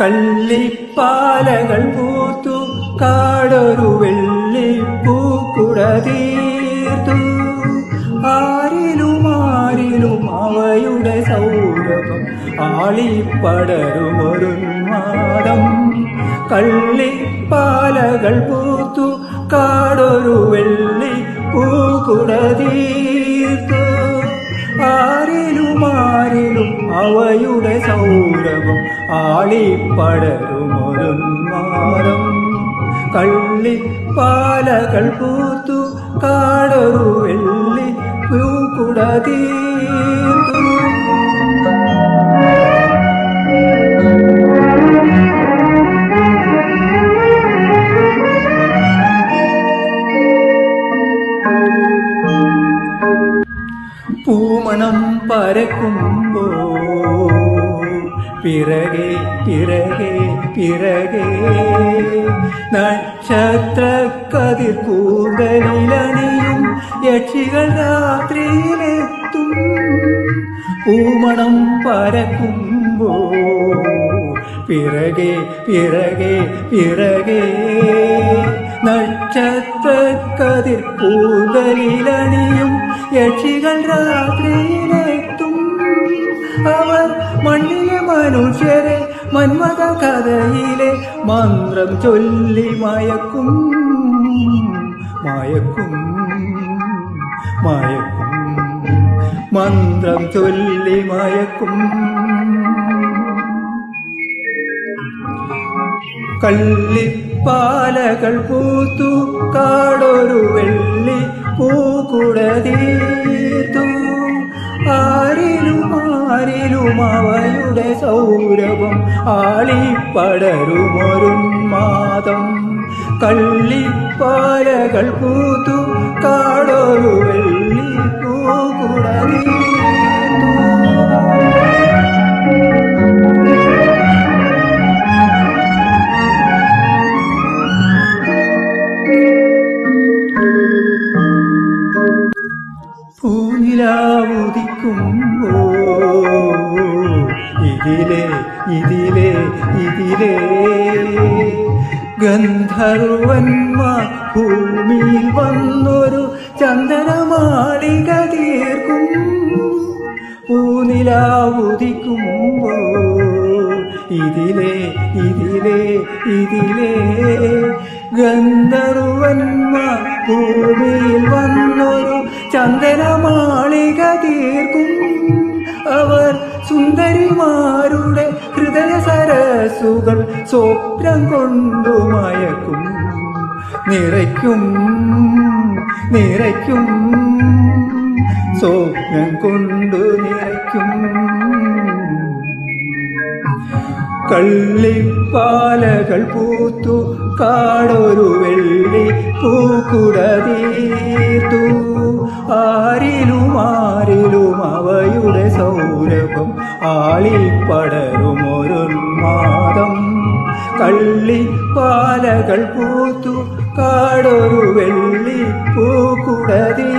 കള്ളിപ്പാലകൾ പൂത്തു കാടൊരു വെള്ളിപ്പൂക്കുട തീർത്തു. ആരിലും ആരിലും അവയുടെ സൗരഭം ആളിപ്പടരുമൊരു മാതം കള്ളിപ്പാലകൾ പൂത്തു കാടൊരു വെള്ളി ആളിപ്പടരുമൊരു മാറും കള്ളിപ്പാലകൾ പൂത്തു കാടൊരു വെള്ളി പൂക്കുടതീത്തു പൂമണം പരക്കുമ്പോ പിറകെ പിറകെ പിറകെ. നക്ഷത്ര കതിർ കൂന്തലിലണിയും യക്ഷികൾ രാത്രിയിലെത്തും. പൂമണം പരക്കുമ്പോ പിറകെ പിറകെ പിറകെ. നക്ഷത്ര കതിർ കൂന്തലിലണിയും യക്ഷികൾ രാത്രിയിലെത്തും. അവർ മണ്ണിലെ മനുഷ്യരെ മന്മത കഥയിലെ മന്ത്രം ചൊല്ലി മയക്കും മയക്കും മയക്കും. മന്ത്രം ചൊല്ലി മയക്കും. കള്ളിപ്പാലകൾ പൂത്തു കാടൊരു വെള്ളി പൂക്കുട തീർത്തു. ആരിലും ആരിലും അവയുടെ സൗരഭം ആളിപ്പടരുമൊരു മാതം. കള്ളിപ്പാലകൾ പൂത്തു കാടൊരു വെള്ളി പൂക്കുട തീർത്തു പൂനിലാവുദിക്കുമ്പോ ഇതിലെ ഇതിലേ ഇതിലേ. ഗന്ധർവന്മാർ ഭൂമിയിൽ വന്നൊരു ചന്ദനമാളിക തീർക്കും പൂനിലാവുദിക്കുമ്പോ ഇതിലേ ഇതിലേ ഇതിലേ. ഗന്ധർവന്മാർ ഭൂമിയിൽ വന്നൊരു ചന്ദനമാളിക തീർക്കും സുന്ദരിമാരുടെ ഹൃദയ സരസുകൾ സ്വപ്നം കൊണ്ടു മയക്കും. നിറയ്ക്കും നിറയ്ക്കും സ്വപ്നം കൊണ്ടു നിറയ്ക്കും. കള്ളിപ്പാലകൾ പൂത്തു കാടൊരു വെള്ളി പൂക്കുട തീർത്തു കള്ളിപ്പാലകൾ പൂത്തു കാടൊരു വെള്ളി പൂക്കുടതി